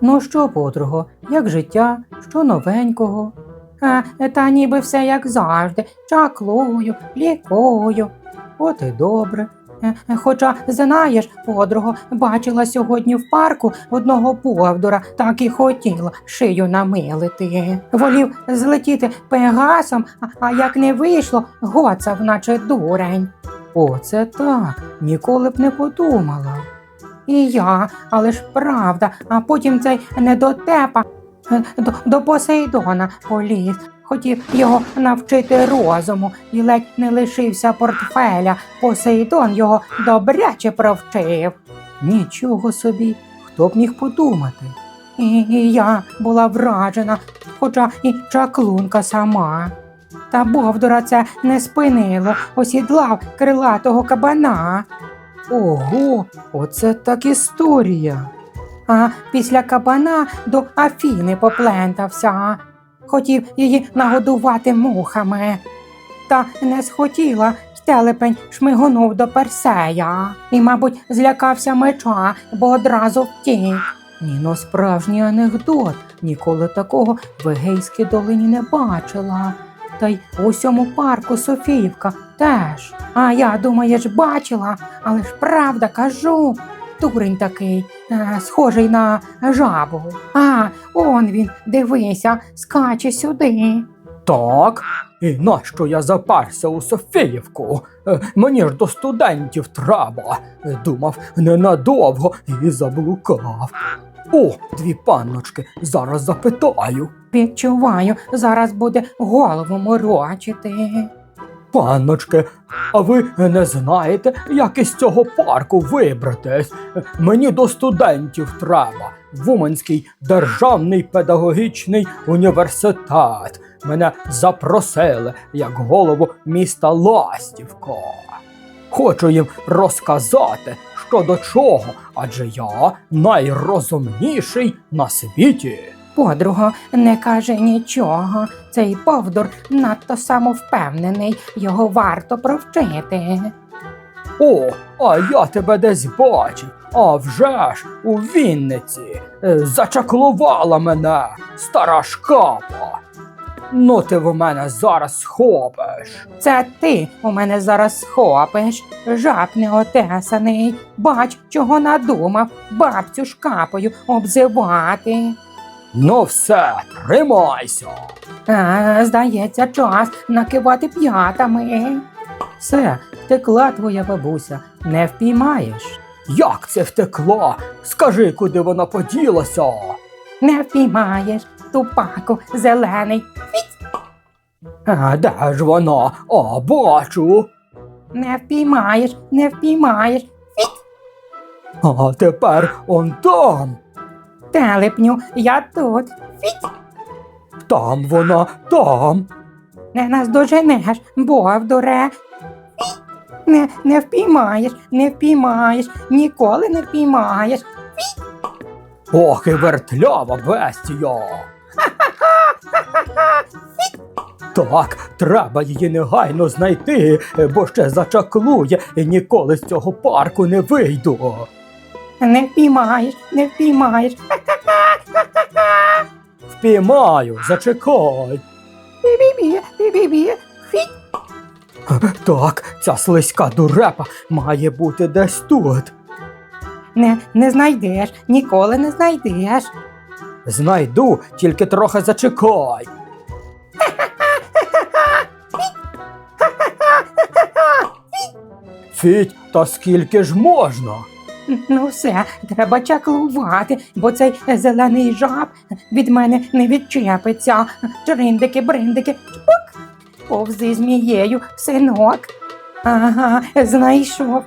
Ну що, подруго, як життя, що новенького? А, та ніби все як завжди, чаклую, лікую. От і добре. Е, е, Хоча, знаєш, подруго, бачила сьогодні в парку одного повдура, так і хотіла шию намилити. Волів злетіти пегасом, а як не вийшло, гоцав, наче дурень. Оце так, ніколи б не подумала. І я, але ж правда, а потім цей недотепа е, до, до Посейдона поліз. Хотів його навчити розуму і ледь не лишився портфеля. Посейдон його добряче провчив. Нічого собі, хто б міг подумати. І, і я була вражена, хоча і чаклунка сама. Та Бовдура це не спинило, осідлав крилатого кабана. Ого, оце так історія. А після кабана до Афіни поплентався. Хотів її нагодувати мухами. Та не схотіла, телепень шмигонув до Персея. І, мабуть, злякався меча, бо одразу втік. Ні, ну справжній анекдот. Ніколи такого в Егейській долині не бачила. Та й у всьому парку Софіївка теж. А я, думаєш, бачила, але ж правда кажу. Дурень такий, е, схожий на жабу. А, он він, дивися, скаче сюди. Так, і нащо я заперся у Софіївку? Е, Мені ж до студентів треба. Е, Думав ненадовго і заблукав. О, дві панночки, зараз запитаю. Відчуваю, зараз буде голову морочити. Панночки, а ви не знаєте, як із цього парку вибратись? Мені до студентів треба. В Уманський державний педагогічний університет. Мене запросили як голову міста Ластівко. Хочу їм розказати, що до чого, адже я найрозумніший на світі. Подруга не каже нічого. Цей повдур надто самовпевнений, його варто провчити. О, а я тебе десь бачив. А вже ж у Вінниці Е, зачаклувала мене стара шкапа. Ну ти в мене зараз схопиш. Це ти у мене зараз схопиш, жаб неотесаний. Бач, чого надумав, бабцю шкапою обзивати. Ну все, тримайся. А, здається, час накивати п'ятами. Все, втекла твоя бабуся, не впіймаєш. Як це втекла? Скажи, куди вона поділася? Не впіймаєш, тупаку зелений. А де ж вона? А, бачу. Не впіймаєш, не впіймаєш. А тепер он там. Телепню, я тут. Там вона, там. Не наздоженеш, бовдуре. Не, не впіймаєш, не впіймаєш, ніколи не впіймаєш. Ох, і вертлява бестія. Так, треба її негайно знайти, бо ще зачаклує і ніколи з цього парку не вийду. Не впіймаєш, не впіймаєш. Впіймаю, зачекай. Бі-бі-бі, бі-бі-бі. Фіть. Так, ця слизька дурепа має бути десь тут. Не, не знайдеш, ніколи не знайдеш. Знайду, тільки трохи зачекай. Фіть, та скільки ж можна? Ну все, треба чаклувати, бо цей зелений жаб від мене не відчепиться. Чриндики, бриндики, чпок. Повзи змією, синок. Ага, знайшов.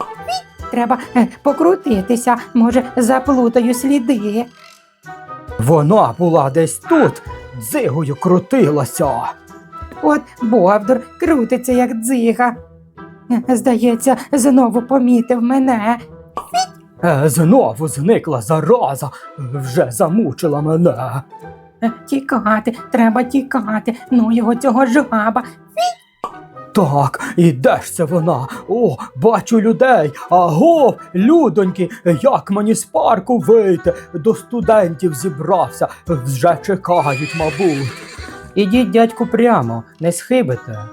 Треба е, покрутитися, може, заплутаю сліди. Вона була десь тут, дзигою крутилася. От Бовдур крутиться, як дзига. Здається, знову помітив мене. Е, знову зникла зараза, вже замучила мене. Тікати, треба тікати. Ну його цього жаба. Так, і де ж це вона? О, бачу людей. Аго, людоньки, як мені з парку вийти? До студентів зібрався. Вже чекають, мабуть. Ідіть, дядьку, прямо, не схибите.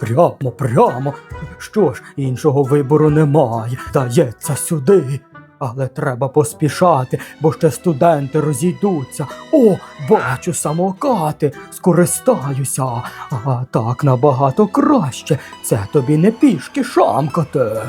Прямо, прямо. Що ж, іншого вибору немає. Дається сюди. Але треба поспішати, бо ще студенти розійдуться. О, бачу самокати, скористаюся. А так набагато краще. Це тобі не пішки шамкати.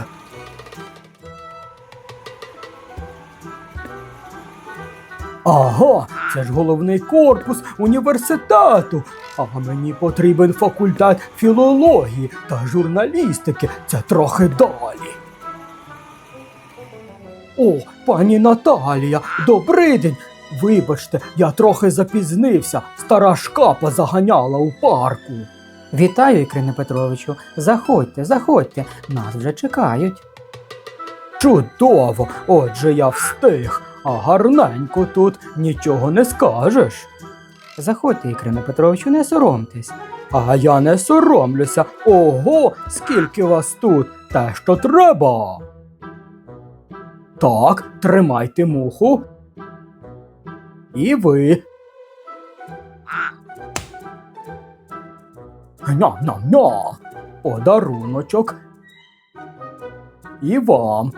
Ага, це ж головний корпус університету. А мені потрібен факультет філології та журналістики. Це трохи далі. О, пані Наталія, добрий день. Вибачте, я трохи запізнився. Стара шкапа заганяла у парку. Вітаю, Ікрине Петровичу. Заходьте, заходьте, нас вже чекають. Чудово, отже я встиг. А гарненько тут нічого не скажеш. Заходьте, Ікрине Петровичу, не соромтесь. А я не соромлюся. Ого, скільки вас тут, те, що треба. Так, тримайте муху. І ви. Ня-ня-ня. Подаруночок. І вам.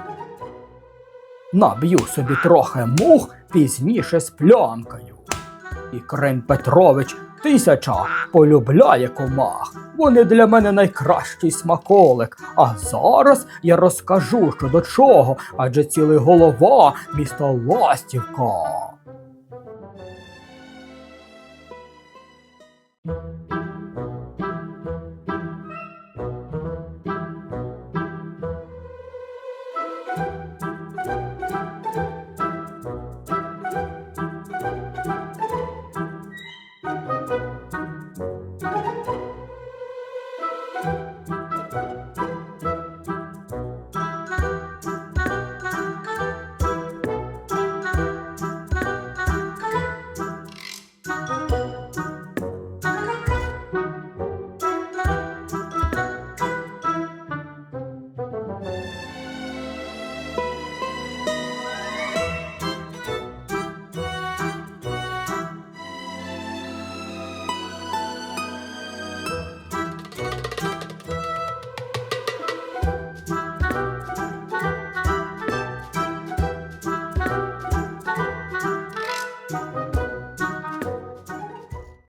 Наб'ю собі трохи мух пізніше з плямкою. І Крин Петрович тисяча полюбляє комах. Вони для мене найкращий смаколик. А зараз я розкажу що до чого, адже цілий голова міста Ластівка. Thank you. Thank you.